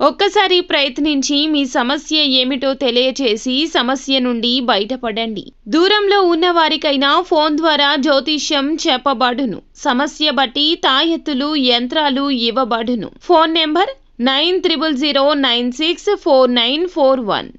ఒక్కసారి ప్రయత్నించి మీ సమస్య ఏమిటో తెలియచేసి సమస్య నుండి బయటపడండి. దూరంలో ఉన్న వారికైనా ఫోన్ ద్వారా జ్యోతిష్యం చెప్పబడును. సమస్య బట్టి తాయెత్తులు యంత్రాలు ఇవ్వబడును. Phone number nine triple zero nine six four nine four one.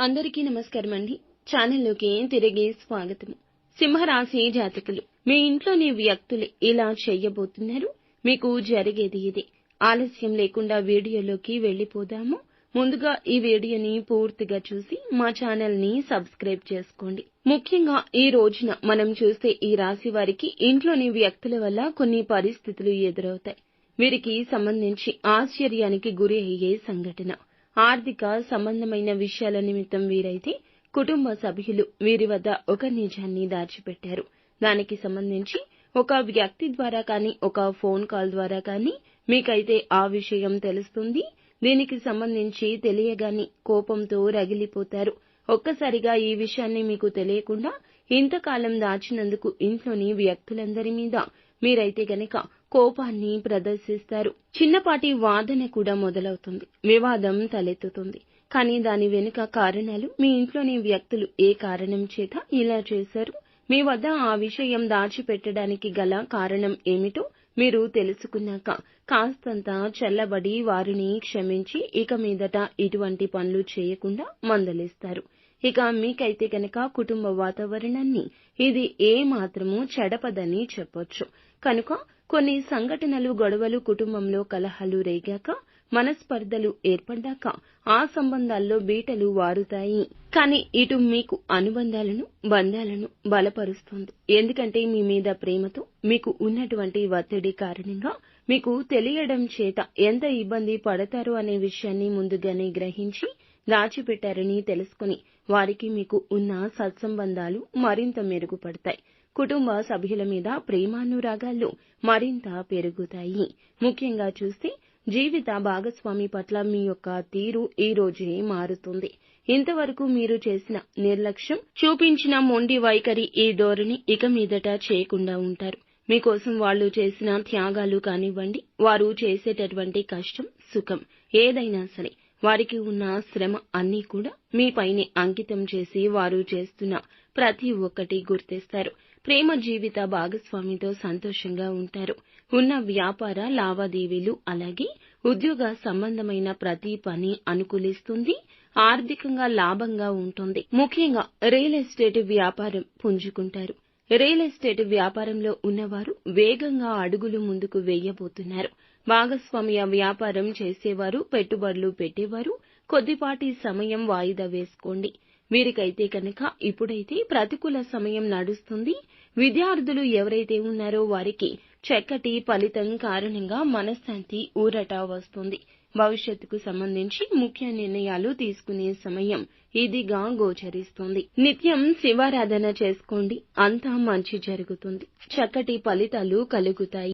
అందరికీ నమస్కారం అండి. ఛానల్లోకి తిరిగి స్వాగతం. సింహరాశి జాతకులు. మీ ఇంట్లోని వ్యక్తులు ఇలా చెయ్యబోతున్నారు మీకు జరిగేది ఇది. ఆలస్యం లేకుండా వీడియోలోకి వెళ్ళిపోదాము. ముందుగా ఈ వీడియోని పూర్తిగా చూసి మా ఛానల్ని సబ్స్క్రైబ్ చేసుకోండి. ముఖ్యంగా ఈ రోజున మనం చూస్తే ఈ రాశి వారికి ఇంట్లోని వ్యక్తుల వల్ల కొన్ని పరిస్థితులు ఎదురవుతాయి. వీరికి సంబంధించి ఆశ్చర్యానికి గురి అయ్యే సంఘటన. ఆర్థిక సంబంధమైన విషయాల నిమిత్తం వీరైతే కుటుంబ సభ్యులు వీరి వద్ద ఒక నిజాన్ని దాచిపెట్టారు. దానికి సంబంధించి ఒక వ్యక్తి ద్వారా కానీ ఒక ఫోన్ కాల్ ద్వారా కానీ మీకైతే ఆ విషయం తెలుస్తుంది. దీనికి సంబంధించి తెలియగాని కోపంతో రగిలిపోతారు. ఒక్కసారిగా ఈ విషయాన్ని మీకు తెలియకుండా ఇంతకాలం దాచినందుకు ఇంట్లోని వ్యక్తులందరి మీద మీరైతే గనక కోపాన్ని ప్రదర్శిస్తారు. చిన్నపాటి వాదన కూడా మొదలవుతుంది. వివాదం తలెత్తుతుంది. కానీ దాని వెనుక కారణాలు మీ ఇంట్లోని వ్యక్తులు ఏ కారణం చేత ఇలా చేశారు? మీ వద్ద ఆ విషయం దాచిపెట్టడానికి గల కారణం ఏమిటో మీరు తెలుసుకున్నాక కాస్తంత చల్లబడి వారిని క్షమించి ఇక మీదట ఇటువంటి పనులు చేయకుండా మందలిస్తారు. ఇక మీకైతే గనక కుటుంబ వాతావరణాన్ని ఇది ఏ మాత్రము చెడపదని చెప్పొచ్చు. కనుక కొన్ని సంఘటనలు గొడవలు కుటుంబంలో కలహాలు రేగాక మనస్పర్ధలు ఏర్పడ్డాక ఆ సంబంధాల్లో బీటలు వారుతాయి. కానీ ఇటు మీకు అనుబంధాలను బంధాలను బలపరుస్తుంది. ఎందుకంటే మీ మీద ప్రేమతో మీకు ఉన్నటువంటి ఒత్తిడి కారణంగా మీకు తెలియడం చేత ఎంత ఇబ్బంది పడతారు అనే విషయాన్ని ముందుగానే గ్రహించి దాచిపెట్టారని తెలుసుకుని వారికి మీకు ఉన్న సత్సంబంధాలు మరింత మెరుగుపడతాయి. కుటుంబ సభ్యుల మీద ప్రేమానురాగాలు మరింత పెరుగుతాయి. ముఖ్యంగా చూస్తే జీవిత భాగస్వామి పట్ల మీ యొక్క తీరు ఈ రోజే మారుతుంది. ఇంతవరకు మీరు చేసిన నిర్లక్ష్యం చూపించిన మొండి వైఖరి ఈ ధోరణి ఇక మీదట చేయకుండా ఉంటారు. మీకోసం వాళ్ళు చేసిన త్యాగాలు కానివ్వండి వారు చేసేటటువంటి కష్టం సుఖం ఏదైనా సరే వారికి ఉన్న శ్రమ అన్నీ కూడా మీ పైనే అంకితం చేసి వారు చేస్తున్న ప్రతి ఒక్కటి గుర్తిస్తారు. ప్రేమ జీవిత భాగస్వామితో సంతోషంగా ఉంటారు. ఉన్న వ్యాపార లావాదేవీలు అలాగే ఉద్యోగ సంబంధమైన ప్రతి పని అనుకూలిస్తుంది ఆర్థికంగా లాభంగా ఉంటుంది. ముఖ్యంగా రియల్ ఎస్టేట్ వ్యాపారం పుంజుకుంటారు. రియల్ ఎస్టేట్ వ్యాపారంలో ఉన్నవారు వేగంగా అడుగులు ముందుకు వేయబోతున్నారు. భాగస్వామ్య వ్యాపారం చేసేవారు పెట్టుబడులు పెట్టేవారు కొద్దిపాటి సమయం వాయిదా వేసుకోండి. వీరికైతే కనుక ఇప్పుడైతే ప్రతికూల సమయం నడుస్తుంది. విద్యార్థులు ఎవరైతే ఉన్నారో వారికి చక్కటి ఫలితం కారణంగా మనశ్శాంతి ఊరట వస్తుంది. భవిష్యత్తుకు సంబంధించి ముఖ్య నిర్ణయాలు తీసుకునే సమయం ఇదిగా గోచరిస్తుంది. నిత్యం శివారాధన చేసుకోండి. అంతా మంచి జరుగుతుంది. చక్కటి ఫలితాలు కలుగుతాయి.